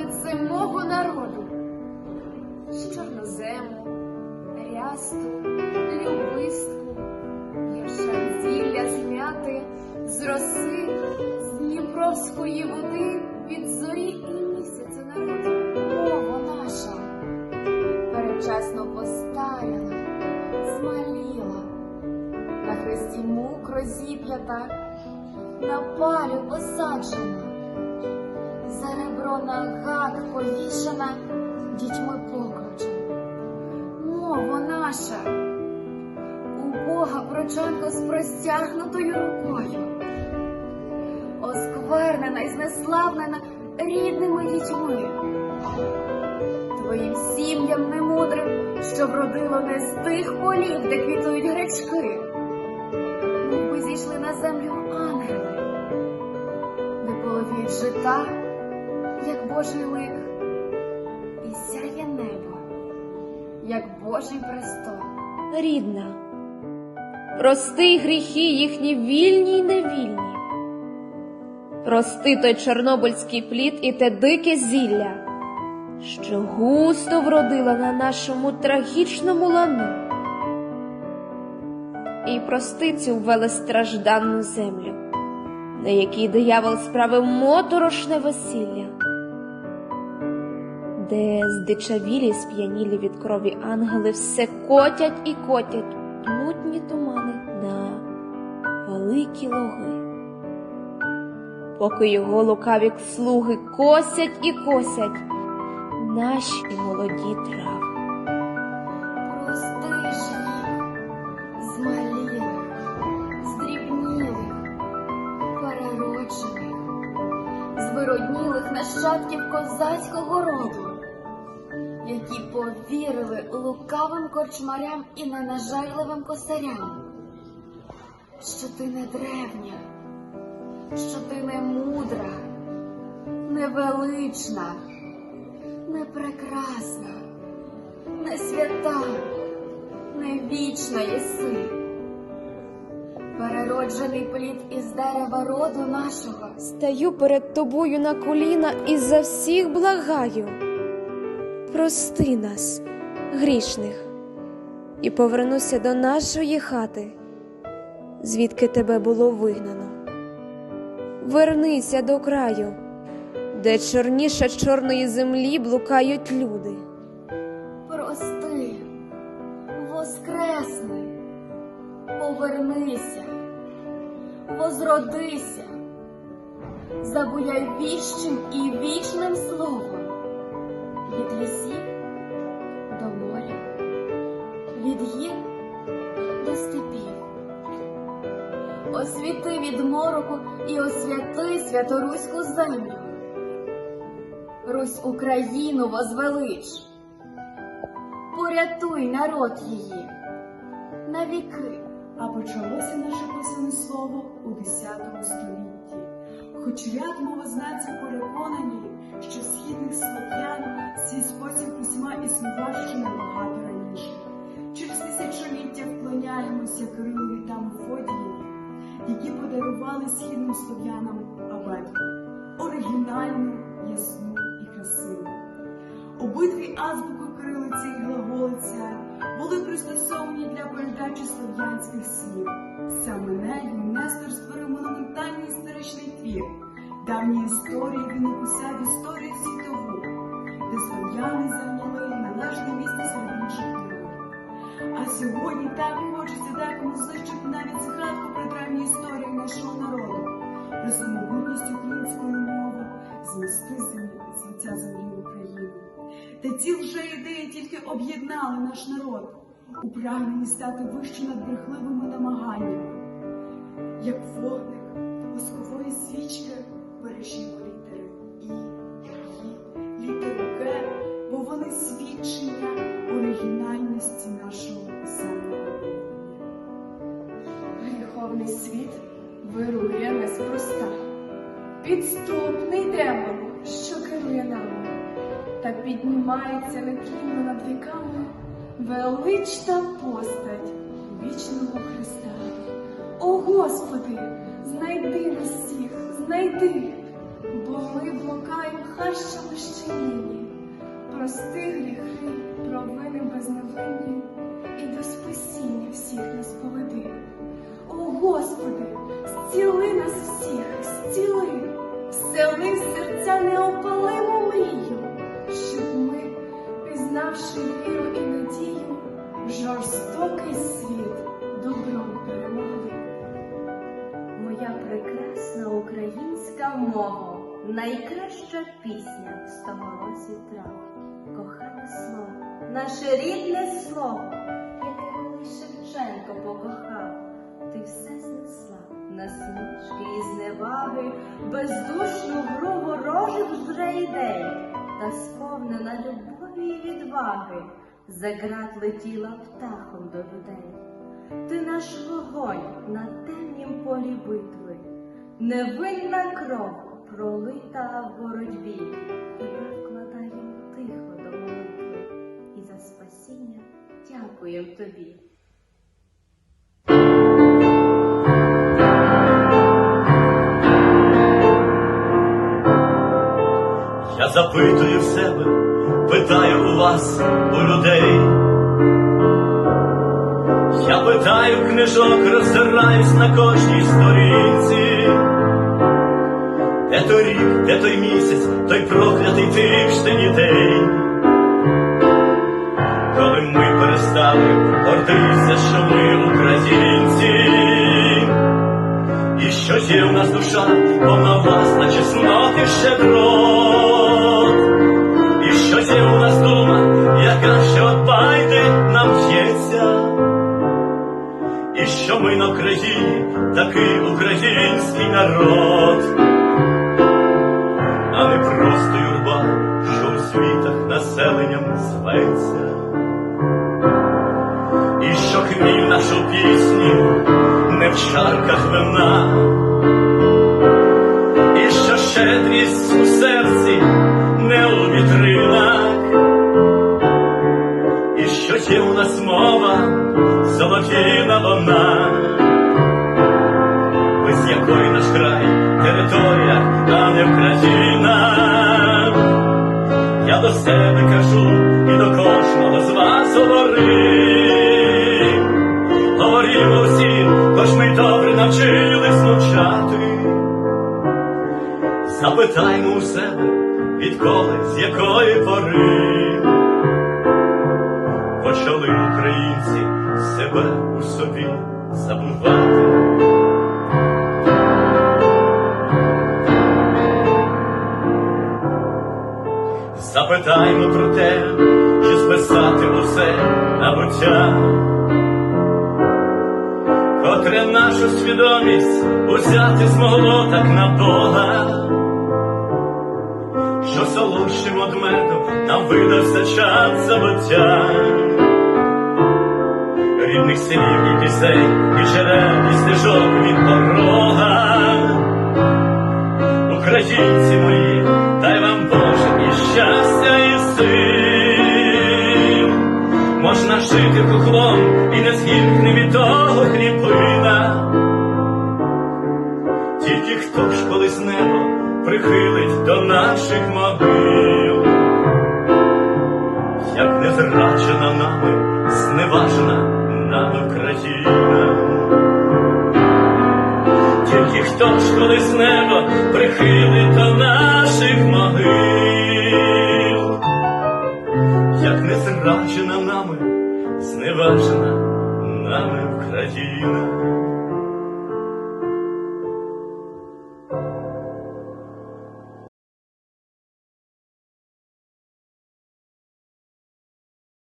сонце мого народу, з чорнозему, рясту, любистку, яшан зілля зняти з роси, з Дніпровської води. Від зорі і місяця народу. Мова наша. Передчасно постаріла, змаліла, на хресті мук розіп'ята, на палю посаджена, за ребро на гак повішена, дітьми покручена. Мова наша, у Бога прочанка з простягнутою рукою, осквернена і знеславлена рідними дітьми твоїм сім'ям немудрим, що вродило не з тих полів, де квітують гречки. Ми зійшли на землю ангели, де половіють жита, Божий лик, і сяє небо, як Божий престол. рідна. Прости гріхи їхні вільні й невільні. Прости той чорнобильський плід і те дике зілля, що густо вродила на нашому трагічному лану. І прости цю велестражданну землю, на якій диявол справив моторошне весілля, де здичавілі сп'янілі від крові ангели все котять і котять мутні тумани на великі логи. Поки його лукаві слуги косять і косять наші молоді трави. Прости ж їх, змалілих, звироднілих нащадків козацького роду, які повірили лукавим корчмарям і ненажерливим косарям, що ти не древня, що ти не мудра, не велична, не прекрасна не свята, не вічна єси. Перероджений плід із дерева роду нашого, Стаю перед тобою на коліна і за всіх благаю. Прости нас, грішних, і повернуся до нашої хати, звідки тебе було вигнано. Вернися до краю, де чорніше чорної землі блукають люди. прости, воскресни, повернися, возродися, забуяй віщим і вічним словом від лісів до моря, від гір до степів. Освіти від мороку і освяти святоруську землю. Русь Україну возвелич порятуй народ її навіки. А почалося наше писане слово у X столітті. Хоч ряд мовознавців переконані, що східних слов'ян свій спосіб письма існував ще набагато раніше. Через тисячоліття вклоняємося Кирилові та Мефодієві, які подарували східним слов'янам абетку оригінальну, ясну і красиву. Обидві азбуки кирилиці і глаголиця були пристосовані для передачі слов'янських слів. Саме нею Нестор створив монументальний історичний твір. Давні історії він написав історію світову, де слов'яни зайняли належне місце серед інших народів. А сьогодні так хочеться декому знищити навіть згадку про древні історії нашого народу, про самобутність української мови, землі з лиця землі України. Та ці вже ідеї тільки об'єднали наш народ у прагненні стати вище над брехливими намаганнями. Як вогник воскової свічки бережімо літери І, І, літеру Г, бо вони свідчення оригінальності нашого самовиявлення. Гріховний світ вирує неспроста. Підступний демон, що керує нами, та піднімається нетлінно над віками велична постать вічного Христа. О Господи, знайди нас всіх, знайди, бо ми блукаємо хащами щеліні, прости гріхи, провини безневинні, і до спасіння всіх нас поведи. О Господи, зціли нас всіх, зціли, всели в серця неопалиму мрію, щоб ми, пізнавши віру і надію, жорстокий світ добром перемогли. Моя прекрасна українська мова, найкраща пісня в стоголосі трав. Кохане слово, наше рідне слово, яке малий Шевченко покохав. Ти все знесла насмішки і зневаги, бездушну гру ворожих вже ідей, та сповнена любові і відваги, за град летіла птахом до людей. Ти наш вогонь на темнім полі битви, невинна кров пролита в боротьбі, Тебе вкладаємо тихо до молитви, і за спасіння дякуєм тобі. Запитую в себе, питаю у вас, у людей. Я питаю книжок, роззираюсь на кожній сторінці. Де той рік, де той місяць, той проклятий тиждень і день. Коли ми перестали гордитися, що ми українці. І що є в нас душа, повна власна чеснот і щедрот. Яка ще от байди нам п'ється. І що ми на Україні такий український народ, а не просто юрба, що у світах населенням зветься. І що хміль нашу пісню не в чарках вина, солов'їна вона, без якої наш край територія, а не Україна. Я до себе кажу і до кожного з вас говорив. Говоримо всі, хоч ми добре навчились мовчати. Запитаймо у себе, відколи, з якої пори себе у собі забувати. Запитаймо про те, чи списати усе на буття, котре нашу свідомість узяти змогло так на Бога, що солодшим од меду нам видався час забуття. Рідних слів і пісень, і джерел, і стежок від порога. Українці мої, дай вам Боже і щастя, і сил. Можна жити кухлом і не згіркне від того хлібина. Тільки хто ж колись небо прихилить до наших могил, як не зраджена нами, зневажена нами Україна, Тільки хто ж колись небо прихилить до наших могил, як не зраджена нами, зневажена нами Україна.